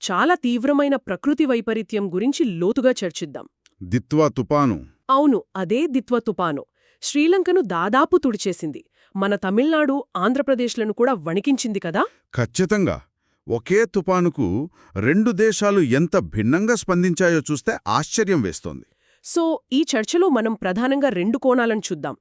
చాలా తీవ్రమైన ప్రకృతి వైపరీత్యం గురించి లోతుగా చర్చిద్దాం. దిత్వా తుపాను. అవును అదే దిత్వ తుపాను. శ్రీలంకను దాదాపు తుడిచేసింది. మన తమిళనాడు ఆంధ్రప్రదేశ్లను కూడా వణికించింది కదా? ఖచ్చితంగా. ఒకే తుపానుకు రెండు దేశాలు ఎంత భిన్నంగా స్పందించాయో చూస్తే ఆశ్చర్యం వేస్తోంది. సో ఈ చర్చలో మనం ప్రధానంగా రెండు కోణాలను చూద్దాం.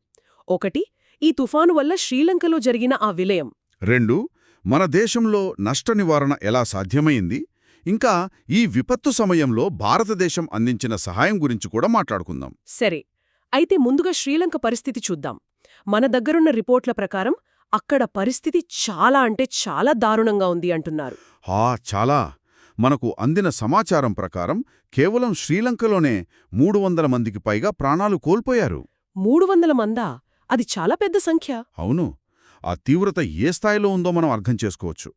ఒకటి ఈ తుఫాను వల్ల శ్రీలంకలో జరిగిన ఆ విలయం. రెండు మన దేశంలో నష్ట నివారణ ఎలా సాధ్యమైంది? ఇంకా ఈ విపత్తు సమయంలో భారతదేశం అందించిన సహాయం గురించి కూడా మాట్లాడుకుందాం. సరే అయితే ముందుగా శ్రీలంక పరిస్థితి చూద్దాం. మన దగ్గరున్న రిపోర్ట్ల ప్రకారం అక్కడ పరిస్థితి చాలా అంటే చాలా దారుణంగా ఉంది అంటున్నారు. హా చాలా. మనకు అందిన సమాచారం ప్రకారం కేవలం శ్రీలంకలోనే మూడు వందల మందికి పైగా ప్రాణాలు కోల్పోయారు. మూడు వందల మందా? అది చాలా పెద్ద సంఖ్య. అవును. ఆ తీవ్రత ఏ స్థాయిలో ఉందో మనం అర్థం చేసుకోవచ్చు.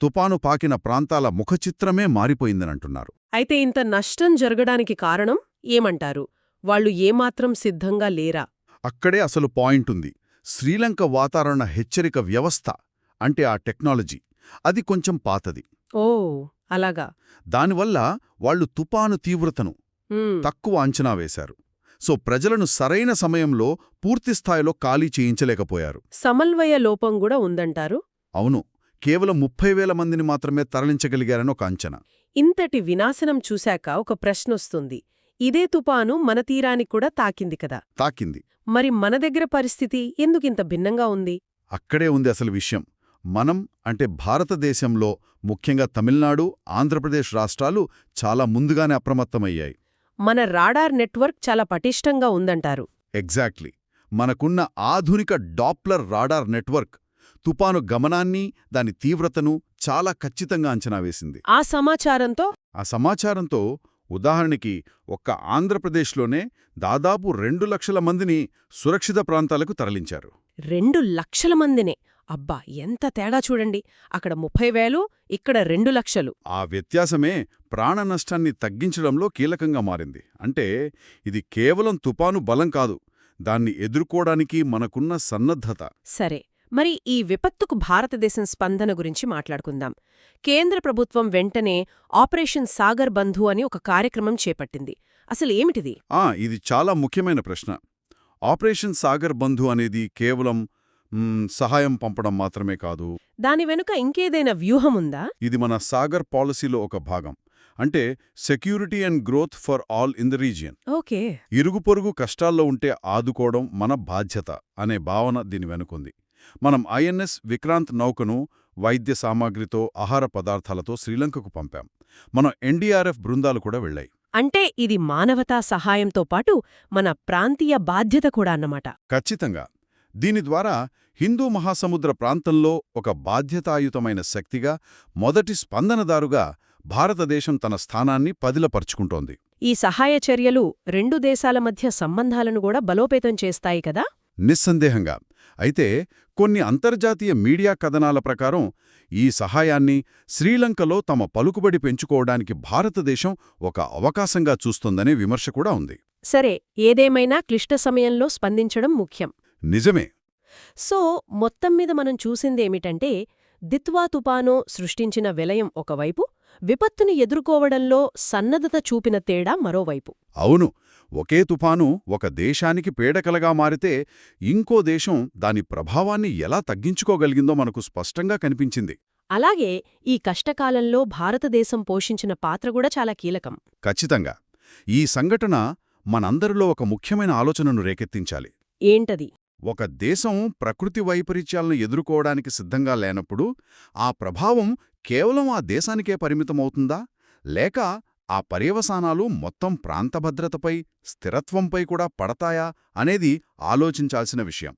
తుపాను పాకిన ప్రాంతాల ముఖచిత్రమే మారిపోయిందనంటున్నారు. అయితే ఇంత నష్టం జరగడానికి కారణం ఏమంటారు? వాళ్ళు ఏమాత్రం సిద్ధంగా లేరా? అక్కడే అసలు పాయింట్ ఉంది శ్రీలంక వాతావరణ హెచ్చరిక వ్యవస్థ అంటే ఆ టెక్నాలజీ. అది కొంచెం పాతది. ఓ అలాగా. దానివల్ల వాళ్ళు తుపాను తీవ్రతను తక్కువ అంచనా వేశారు. సో ప్రజలను సరైన సమయంలో పూర్తిస్థాయిలో ఖాళీ చేయించలేకపోయారు. సమన్వయ లోపం కూడా ఉందంటారు? అవును. కేవలం ముప్పై వేల మందిని మాత్రమే తరలించగలిగారని ఒక అంచనా. ఇంతటి వినాశనం చూశాక ఒక ప్రశ్నొస్తుంది ఇదే తుపాను మన తీరానికి కూడా తాకింది కదా? తాకింది. మరి మన దగ్గర పరిస్థితి ఎందుకింత భిన్నంగా ఉంది? అక్కడే ఉంది అసలు విషయం. మనం అంటే భారతదేశంలో ముఖ్యంగా తమిళనాడు ఆంధ్రప్రదేశ్ రాష్ట్రాలు చాలా ముందుగానే అప్రమత్తమయ్యాయి. మన రాడార్ నెట్వర్క్ చాలా పటిష్టంగా ఉందంటారు. ఎగ్జాక్ట్లీ. మనకున్న ఆధునిక డాప్లర్ రాడార్ నెట్వర్క్ తుపాను గమనాన్ని దాని తీవ్రతను చాలా ఖచ్చితంగా అంచనా వేసింది. ఆ సమాచారంతో? ఆ సమాచారంతో ఉదాహరణకి ఒక్క ఆంధ్రప్రదేశ్లోనే దాదాపు రెండు లక్షల మందిని సురక్షిత ప్రాంతాలకు తరలించారు. రెండు లక్షల మందినే? అబ్బా ఎంత తేడా చూడండి. అక్కడ ముప్పై వేలు ఇక్కడ రెండు లక్షలు. ఆ వ్యత్యాసమే ప్రాణ నష్టాన్ని తగ్గించడంలో కీలకంగా మారింది. అంటే ఇది కేవలం తుపాను బలం కాదు దాన్ని ఎదుర్కోవడానికి మనకున్న సన్నద్ధత. సరే మరి ఈ విపత్తుకు భారతదేశం స్పందన గురించి మాట్లాడుకుందాం. కేంద్ర ప్రభుత్వం వెంటనే ఆపరేషన్ సాగర్ బంధు అని ఒక కార్యక్రమం చేపట్టింది. అసలు ఏమిటిది? ఆ ఇది చాలా ముఖ్యమైన ప్రశ్న. ఆపరేషన్ సాగర్ బంధు అనేది కేవలం సహాయం పంపడం మాత్రమే కాదు. దాని వెనుక ఇంకేదైనా వ్యూహముందా ఇది మన సాగర్ పాలసీలో ఒక భాగం. అంటే security and growth for all in the region. Okay. ఇరుగు పొరుగు కష్టాల్లో ఉంటే ఆదుకోవడం మన బాధ్యత అనే భావన దీని వెనుకుంది. మనం ఐఎన్ఎస్ విక్రాంత్ నౌకను వైద్య సామాగ్రితో ఆహార పదార్థాలతో శ్రీలంకకు పంపాం. మనం ఎన్డీఆర్ఎఫ్ బృందాలు కూడా వెళ్ళాయి. అంటే ఇది మానవతా సహాయంతో పాటు మన ప్రాంతీయ బాధ్యత కూడా అన్నమాట. ఖచ్చితంగా. దీని ద్వారా హిందూ మహాసముద్ర ప్రాంతంలో ఒక బాధ్యతాయుతమైన శక్తిగా మొదటి స్పందనదారుగా భారతదేశం తన స్థానాన్ని పదిలపరుచుకుంటోంది. ఈ సహాయ చర్యలు రెండు దేశాల మధ్య సంబంధాలను కూడా బలోపేతం చేస్తాయి కదా? నిస్సందేహంగా. అయితే కొన్ని అంతర్జాతీయ మీడియా కథనాల ప్రకారం ఈ సహాయాన్ని శ్రీలంకలో తమ పలుకుబడి పెంచుకోవడానికి భారతదేశం ఒక అవకాశంగా చూస్తోందనే విమర్శ కూడా ఉంది. సరే ఏదేమైనా క్లిష్ట సమయంలో స్పందించడం ముఖ్యం. నిజమే. సో మొత్తం మీద మనం చూసిందేమిటంటే దిత్వా తుపానో సృష్టించిన విలయం ఒకవైపు విపత్తుని ఎదుర్కోవడంలో సన్నద్ధత చూపిన తేడా మరోవైపు. అవును ఒకే తుఫాను ఒక దేశానికి పీడకలగా మారితే ఇంకో దేశం దాని ప్రభావాన్ని ఎలా తగ్గించుకోగలిగిందో మనకు స్పష్టంగా కనిపించింది. అలాగే ఈ కష్టకాలంలో భారతదేశం పోషించిన పాత్ర కూడా చాలా కీలకం. ఖచ్చితంగా. ఈ సంఘటన మనందరిలో ఒక ముఖ్యమైన ఆలోచనను రేకెత్తించాలి. ఏంటది? ఒక దేశం ప్రకృతి వైపరీత్యాలను ఎదుర్కోవడానికి సిద్ధంగా లేనప్పుడు ఆ ప్రభావం కేవలం ఆ దేశానికే పరిమితమవుతుందా? లేక ఆ పర్యవసానాలు మొత్తం ప్రాంత భద్రతపై స్థిరత్వంపై కూడా పడతాయా అనేది ఆలోచించాల్సిన విషయం.